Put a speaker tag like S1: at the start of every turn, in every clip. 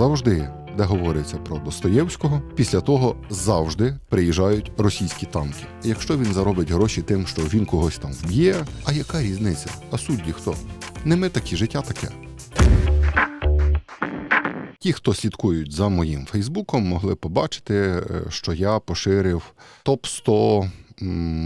S1: завжди, де говориться про Достоєвського, після того завжди приїжджають російські танки. Якщо він заробить гроші тим, що він когось там вб'є, а яка різниця? А судді хто? Не ми такі, життя таке. Ті, хто слідкують за моїм Фейсбуком, могли побачити, е, що я поширив топ 100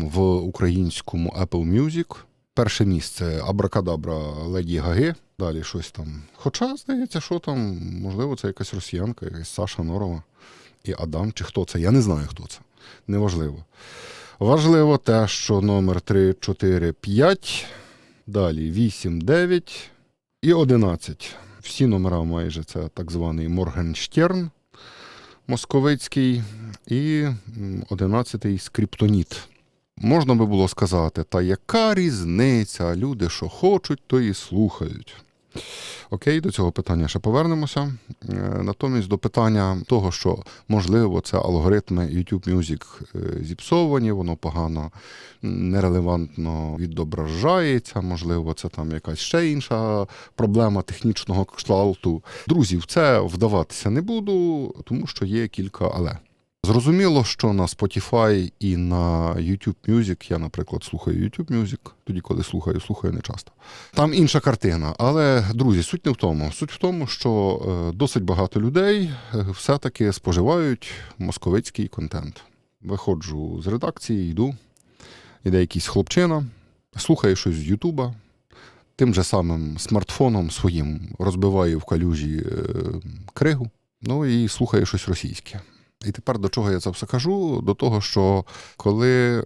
S1: в українському Apple Music. Перше місце Абракадабра Леді Гаги. Далі щось там. Хоча, здається, що там, можливо, це якась росіянка, якась Саша Норова і Адам, чи хто це. Я не знаю, хто це. Неважливо. Важливо те, що номер 3, 4, 5, далі 8, 9 і 11. Всі номера майже це так званий Моргенштерн московицький і 11-й скриптоніт. Можна би було сказати, та яка різниця? Люди, що хочуть, то і слухають. Окей, до цього питання ще повернемося. Е, Натомість до питання того, що можливо це алгоритми YouTube Music е, зіпсовані, воно погано, нерелевантно відображається, можливо, це там якась ще інша проблема технічного кшталту. Друзі, в це вдаватися не буду, тому що є кілька але. Зрозуміло, що на Spotify і на YouTube Music, я, наприклад, слухаю YouTube Music, тоді, коли слухаю, слухаю не часто. Там інша картина. Але, друзі, суть не в тому. Суть в тому, що е, досить багато людей е, все-таки споживають московицький контент. Виходжу з редакції, йду, іде якийсь хлопчина, слухає щось з Ютуба, тим же самим смартфоном своїм розбиває в калюжі е, кригу, ну і слухає щось російське. І тепер до чого я це все кажу? До того, що коли е,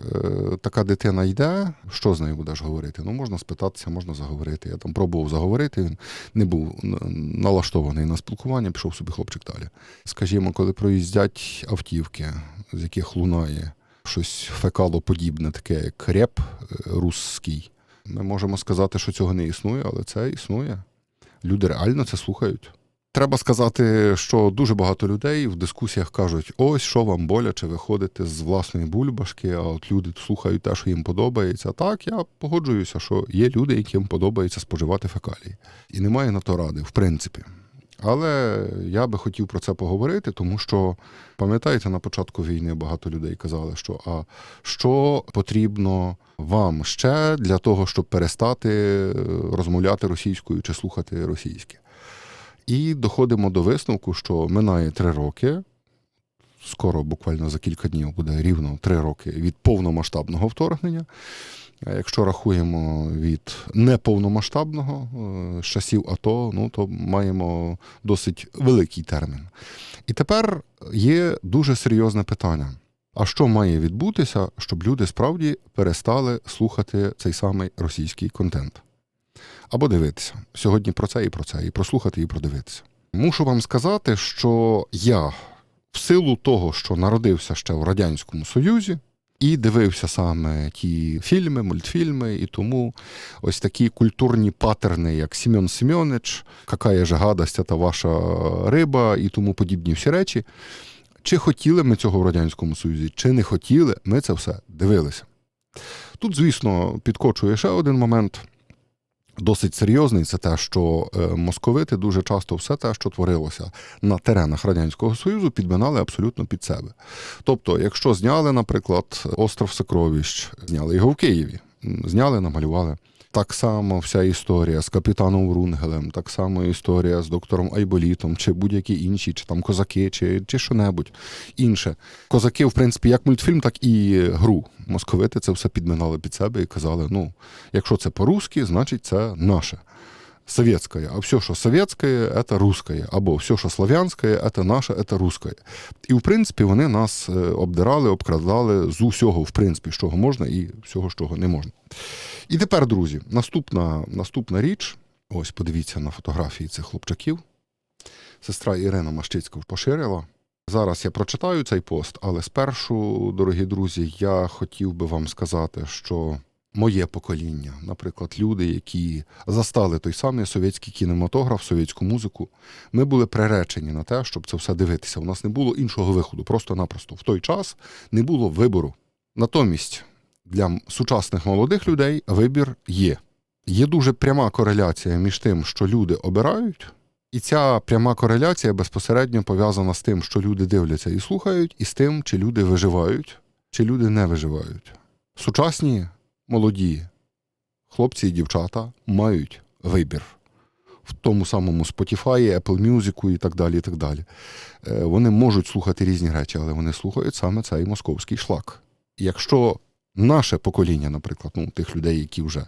S1: така дитина йде, що з нею будеш говорити? Ну, можна спитатися, можна заговорити. Я там пробував заговорити, він не був налаштований на спілкування, пішов собі хлопчик далі. Скажімо, коли проїздять автівки, з яких лунає щось фекалоподібне, таке як реп е, русський, ми можемо сказати, що цього не існує, але це існує. Люди реально це слухають. Треба сказати, що дуже багато людей в дискусіях кажуть: ось що вам боляче виходити з власної бульбашки, а от люди слухають те, що їм подобається. Так, я погоджуюся, що є люди, яким подобається споживати фекалії. І немає на то ради, в принципі. Але я би хотів про це поговорити, тому що пам'ятаєте, на початку війни багато людей казали, що а що потрібно вам ще для того, щоб перестати е, розмовляти російською чи слухати російське. І доходимо до висновку, що минає три роки. Скоро, буквально за кілька днів, буде рівно три роки від повномасштабного вторгнення. Якщо рахуємо від неповномасштабного е, з часів АТО, ну то маємо досить великий термін. І тепер є дуже серйозне питання: а що має відбутися, щоб люди справді перестали слухати цей самий російський контент? Або дивитися. Сьогодні про це і про це, і прослухати, і продивитися. Мушу вам сказати, що я в силу того, що народився ще в Радянському Союзі, і дивився саме ті фільми, мультфільми, і тому ось такі культурні патерни, як Сім'он Сім'онич, «Какая же гадость, та ваша риба і тому подібні всі речі. Чи хотіли ми цього в Радянському Союзі, чи не хотіли, ми це все дивилися. Тут, звісно, підкочує ще один момент. Досить серйозний це те, що е, московити дуже часто все те, що творилося на теренах Радянського Союзу, підминали абсолютно під себе. Тобто, якщо зняли, наприклад, остров Сокровищ, зняли його в Києві, зняли, намалювали. Так само вся історія з капітаном Врунгелем, так само історія з доктором Айболітом, чи будь-які інші, чи там козаки, чи, чи що-небудь інше. Козаки, в принципі, як мультфільм, так і гру. Московити це все підминали під себе і казали: ну, якщо це по-русски, значить це наше Советское, а все, що советское, это русское, або все, що славянське, это наше, это русское. І в принципі вони нас е, обдирали, обкрадали з усього, в принципі, з чого можна, і всього, з чого не можна. І тепер, друзі, наступна, наступна річ. Ось подивіться на фотографії цих хлопчаків. Сестра Ірина Мащицька поширила. Зараз я прочитаю цей пост, але спершу, дорогі друзі, я хотів би вам сказати, що моє покоління, наприклад, люди, які застали той самий совєтський кінематограф, совєтську музику, ми були приречені на те, щоб це все дивитися. У нас не було іншого виходу, просто-напросто. В той час не було вибору. Натомість для сучасних молодих людей вибір є. Є дуже пряма кореляція між тим, що люди обирають, І ця пряма кореляція безпосередньо пов'язана з тим, що люди дивляться і слухають, і з тим, чи люди виживають, чи люди не виживають. Сучасні молоді хлопці і дівчата мають вибір в тому самому Spotify, Apple Music і так далі. і так далі. Е, Вони можуть слухати різні речі, але вони слухають саме цей московський шлак. Якщо наше покоління, наприклад, ну, тих людей, які вже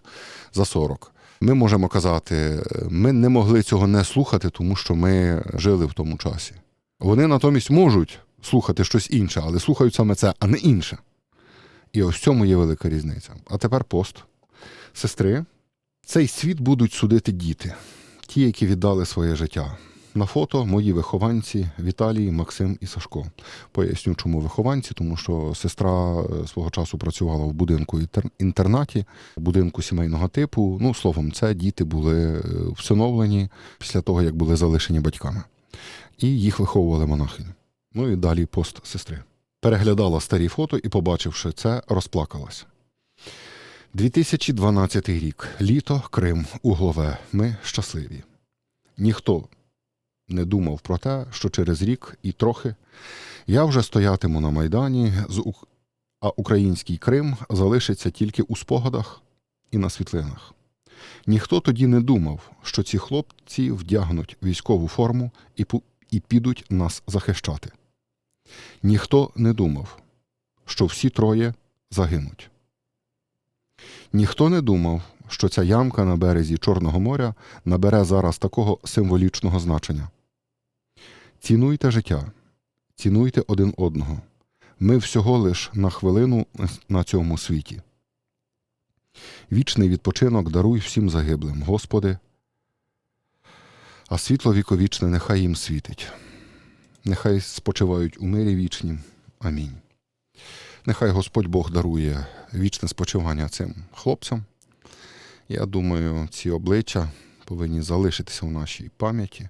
S1: за 40, ми можемо казати, ми не могли цього не слухати, тому що ми жили в тому часі. Вони натомість можуть слухати щось інше, але слухають саме це, а не інше. І ось в цьому є велика різниця. А тепер пост. Сестри, цей світ будуть судити діти, ті, які віддали своє життя. На фото мої вихованці Віталій, Максим і Сашко. Поясню, чому вихованці, тому що сестра е, свого часу працювала в будинку інтер- інтернаті, будинку сімейного типу. Ну, словом, це діти були е, всиновлені після того, як були залишені батьками. І їх виховували монахині. Ну і далі пост сестри. Переглядала старі фото і, побачивши це, розплакалась. 2012 рік. Літо, Крим, Углове. Ми щасливі. Ніхто не думав про те, що через рік і трохи я вже стоятиму на Майдані, а український Крим залишиться тільки у спогадах і на світлинах. Ніхто тоді не думав, що ці хлопці вдягнуть військову форму і підуть нас захищати. Ніхто не думав, що всі троє загинуть. Ніхто не думав, що ця ямка на березі Чорного моря набере зараз такого символічного значення. Цінуйте життя, цінуйте один одного. Ми всього лиш на хвилину на цьому світі. Вічний відпочинок даруй всім загиблим, Господи, а світло віковічне нехай їм світить. Нехай спочивають у мирі вічнім. Амінь. Нехай Господь Бог дарує вічне спочивання цим хлопцям. Я думаю, ці обличчя повинні залишитися в нашій пам'яті,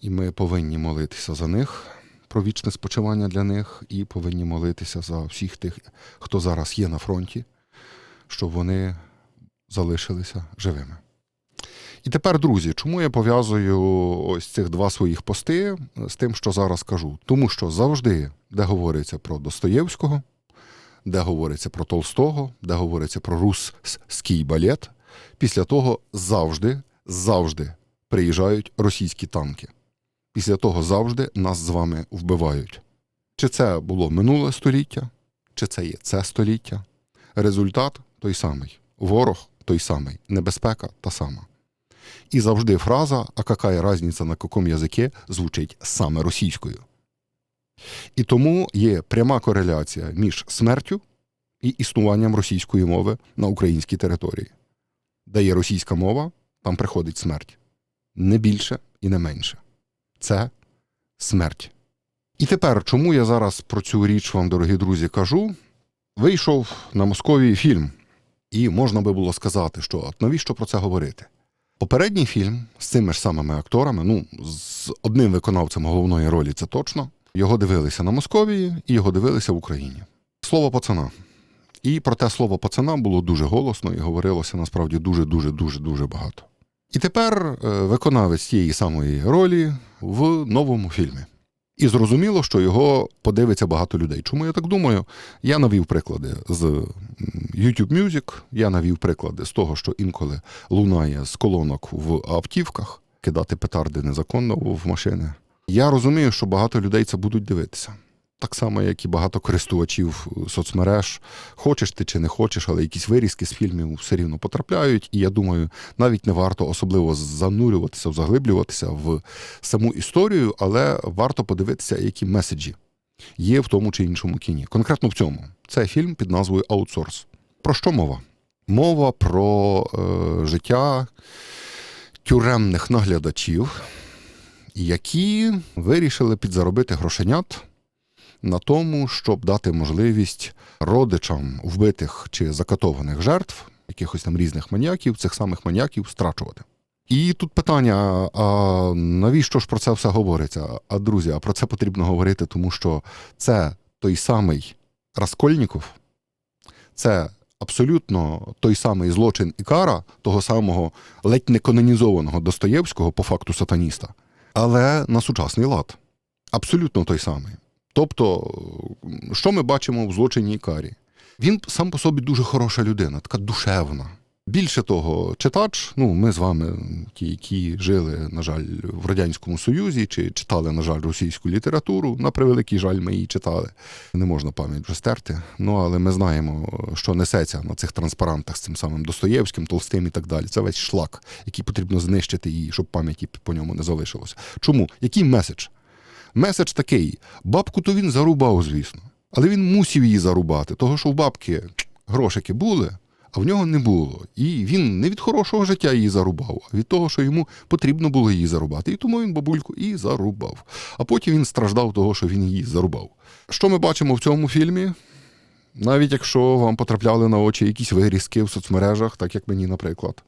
S1: і ми повинні молитися за них, про вічне спочивання для них, і повинні молитися за всіх тих, хто зараз є на фронті, щоб вони залишилися живими. І тепер, друзі, чому я пов'язую ось цих два своїх пости з тим, що зараз кажу? Тому що завжди, де говориться про Достоєвського, де говориться про Толстого, де говориться про русський балет, після того завжди, завжди приїжджають російські танки. Після того завжди нас з вами вбивають. Чи це було минуле століття, чи це є це століття? Результат той самий, ворог той самий, небезпека та сама. І завжди фраза «А какая різниця на якому язикі» звучить саме російською. І тому є пряма кореляція між смертю і існуванням російської мови на українській території. Де є російська мова, там приходить смерть. Не більше і не менше. Це смерть. І тепер, чому я зараз про цю річ вам, дорогі друзі, кажу? Вийшов на Московії фільм, і можна би було сказати, що навіщо про це говорити? Попередній фільм з цими ж самими акторами, ну, з одним виконавцем головної ролі, це точно. Його дивилися на Московії і його дивилися в Україні. Слово пацана. І про те слово пацана було дуже голосно і говорилося насправді дуже, дуже, дуже, дуже багато. І тепер е, виконавець тієї самої ролі в новому фільмі. І зрозуміло, що його подивиться багато людей. Чому я так думаю? Я навів приклади з YouTube Music, я навів приклади з того, що інколи лунає з колонок в автівках, кидати петарди незаконно в машини. Я розумію, що багато людей це будуть дивитися. Так само, як і багато користувачів соцмереж, хочеш ти чи не хочеш, але якісь вирізки з фільмів все рівно потрапляють. І я думаю, навіть не варто особливо занурюватися, заглиблюватися в саму історію, але варто подивитися, які меседжі є в тому чи іншому кіні. Конкретно в цьому це фільм під назвою Аутсорс. Про що мова? Мова про е, життя тюремних наглядачів, які вирішили підзаробити грошенят на тому, щоб дати можливість родичам вбитих чи закатованих жертв, якихось там різних маніяків, цих самих маніяків страчувати. І тут питання: а навіщо ж про це все говориться? А друзі, а про це потрібно говорити, тому що це той самий Раскольніков, це абсолютно той самий злочин і кара того самого ледь не канонізованого Достоєвського по факту сатаніста, але на сучасний лад. Абсолютно той самий. Тобто, що ми бачимо в злочині карі? Він сам по собі дуже хороша людина, така душевна. Більше того, читач, ну ми з вами, ті, які жили, на жаль, в Радянському Союзі, чи читали, на жаль, російську літературу. На превеликий жаль, ми її читали. Не можна пам'ять вже стерти. Ну але ми знаємо, що несеться на цих транспарантах з цим самим Достоєвським, Толстим і так далі. Це весь шлак, який потрібно знищити і щоб пам'яті по ньому не залишилося. Чому? Який меседж? Меседж такий: бабку то він зарубав, звісно, але він мусив її зарубати, того що в бабки грошики були, а в нього не було. І він не від хорошого життя її зарубав, а від того, що йому потрібно було її зарубати. І тому він бабульку і зарубав. А потім він страждав того, що він її зарубав. Що ми бачимо в цьому фільмі? Навіть якщо вам потрапляли на очі якісь вирізки в соцмережах, так як мені, наприклад.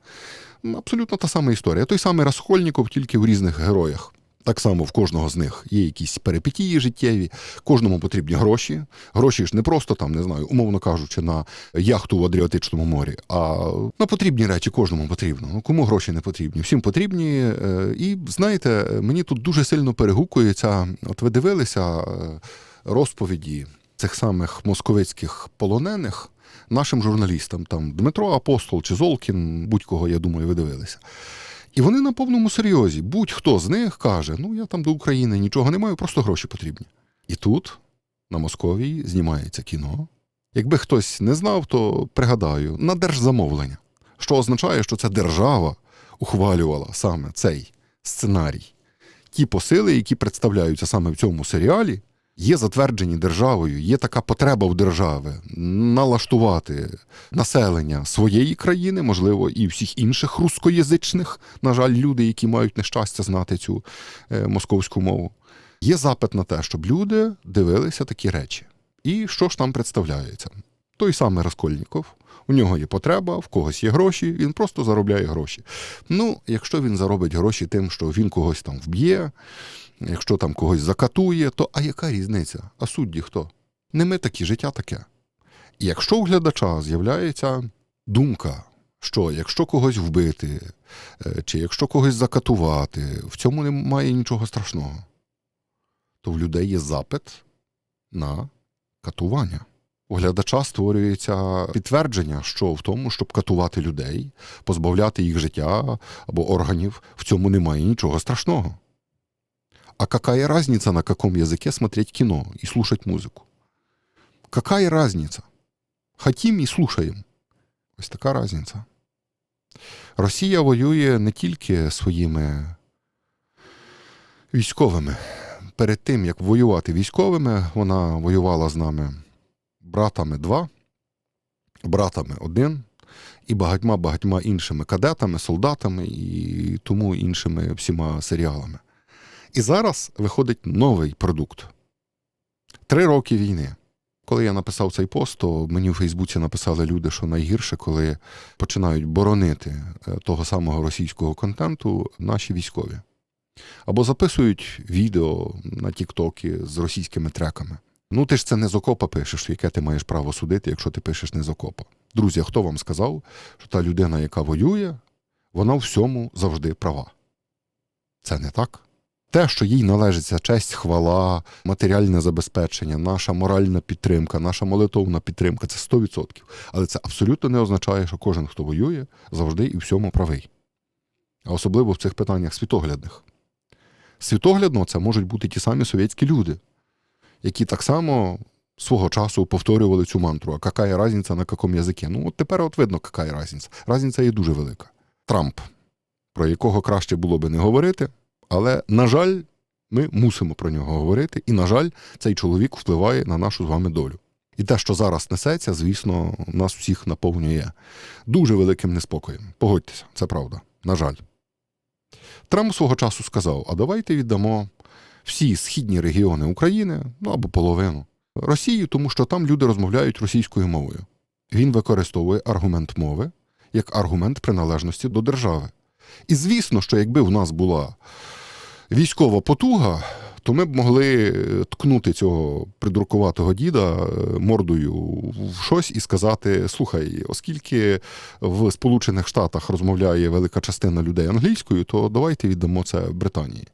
S1: Абсолютно та сама історія. Той самий Розхольніков, тільки в різних героях. Так само в кожного з них є якісь перипетії життєві, кожному потрібні гроші. Гроші ж не просто там, не знаю, умовно кажучи, на яхту в Адріатичному морі, а на потрібні речі кожному потрібно. Ну кому гроші не потрібні? Всім потрібні. Е, І знаєте, мені тут дуже сильно перегукується. От ви дивилися е, розповіді цих самих московицьких полонених нашим журналістам, там Дмитро Апостол чи Золкін, будь-кого, я думаю, ви дивилися. І вони на повному серйозі. Будь-хто з них каже: ну я там до України нічого не маю, просто гроші потрібні. І тут, на Московії, знімається кіно. Якби хтось не знав, то пригадаю, на держзамовлення, що означає, що ця держава ухвалювала саме цей сценарій. Ті посили, які представляються саме в цьому серіалі, є затверджені державою, є така потреба в держави налаштувати населення своєї країни, можливо, і всіх інших рускоязичних, на жаль, люди, які мають нещастя знати цю е, московську мову. Є запит на те, щоб люди дивилися такі речі. І що ж там представляється? Той самий Раскольніков, у нього є потреба, в когось є гроші, він просто заробляє гроші. Ну, якщо він заробить гроші тим, що він когось там вб'є, якщо там когось закатує, то а яка різниця? А судді хто? Не ми такі, життя таке. І якщо у глядача з'являється думка, що якщо когось вбити, е, чи якщо когось закатувати, в цьому немає нічого страшного, то в людей є запит на катування. У глядача створюється підтвердження, що в тому, щоб катувати людей, позбавляти їх життя або органів, в цьому немає нічого страшного. А какая разница, на каком языке смотреть кино и слушать музыку? Какая разница? Хотім і слушаємо. Ось така разниця. Росія воює не тільки своїми військовими. Перед тим, як воювати військовими, вона воювала з нами братами два, братами один і багатьма багатьма іншими кадетами, солдатами і тому іншими всіма серіалами. І зараз виходить новий продукт. Три роки війни. Коли я написав цей пост, то мені в Фейсбуці написали люди, що найгірше, коли починають боронити е, того самого російського контенту наші військові. Або записують відео на Тіктокі з російськими треками. Ну, ти ж це не з окопа пишеш, яке ти маєш право судити, якщо ти пишеш не з окопа. Друзі, хто вам сказав, що та людина, яка воює, вона в всьому завжди права? Це не так. Те, що їй належиться честь, хвала, матеріальне забезпечення, наша моральна підтримка, наша молитовна підтримка це 100%. Але це абсолютно не означає, що кожен, хто воює, завжди і всьому правий. А особливо в цих питаннях світоглядних. Світоглядно це можуть бути ті самі совєтські люди, які так само свого часу повторювали цю мантру. А яка різниця на якому язикі? Ну, от тепер от видно, яка різниця. Разниця є дуже велика. Трамп, про якого краще було би не говорити. Але, на жаль, ми мусимо про нього говорити, і, на жаль, цей чоловік впливає на нашу з вами долю. І те, що зараз несеться, звісно, нас всіх наповнює дуже великим неспокоєм. Погодьтеся, це правда. На жаль. Трамп свого часу сказав: а давайте віддамо всі східні регіони України, ну або половину, Росії, тому що там люди розмовляють російською мовою. Він використовує аргумент мови як аргумент приналежності до держави. І звісно, що якби в нас була військова потуга, то ми б могли е, ткнути цього придуркуватого діда е, мордою в щось і сказати: слухай, оскільки в Сполучених Штатах розмовляє велика частина людей англійською, то давайте віддамо це Британії.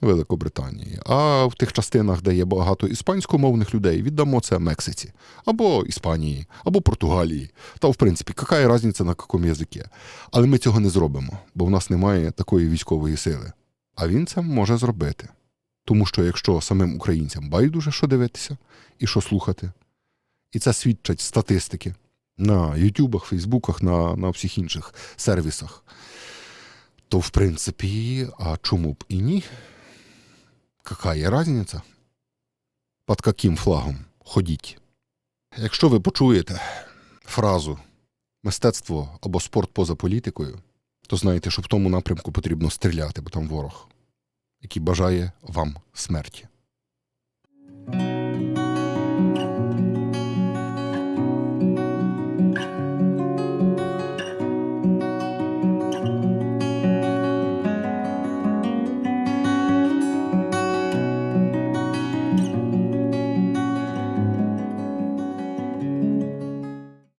S1: Великобританії. А в тих частинах, де є багато іспанськомовних людей, віддамо це Мексиці, або Іспанії, або Португалії. Та, в принципі, яка різниця на якому язикі. Але ми цього не зробимо, бо в нас немає такої військової сили. А він це може зробити. Тому що якщо самим українцям байдуже що дивитися і що слухати, і це свідчать статистики на Ютубах, Фейсбуках, на, на всіх інших сервісах, то в принципі, а чому б і ні? Какая разниця? Під каким флагом ходіть? Якщо ви почуєте фразу мистецтво або спорт поза політикою, то знаєте, що в тому напрямку потрібно стріляти, бо там ворог, який бажає вам смерті.